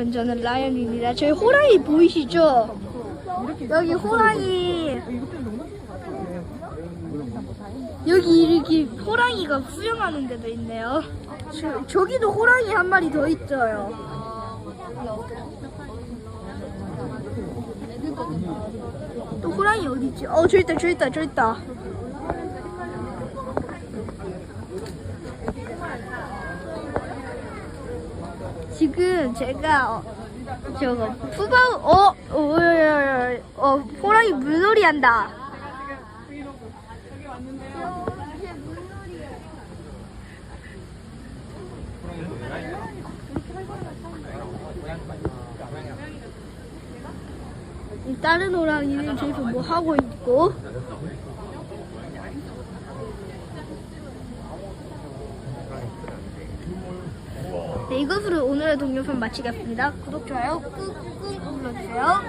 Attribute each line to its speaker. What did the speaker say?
Speaker 1: 여러분 저는 라이언입니다. 저희 호랑이 보이시죠? 여기 호랑이 여기 이렇게 호랑이가 수영하는 데도 있네요. 저, 저기도 호랑이 한 마리 더 있어요. 또 호랑이 어디 있지? 어, 저 있다, 저 있다, 저 있다. 지금 제가 어, 저거 푸바오 어, 어, 어, 어, 어, 호랑이 물놀이 한다. 이 다른 호랑이는 저기서 뭐 하고 있고 네, 이것으로 오늘의 동영상 마치겠습니다. 구독, 좋아요 꾹꾹 눌러주세요.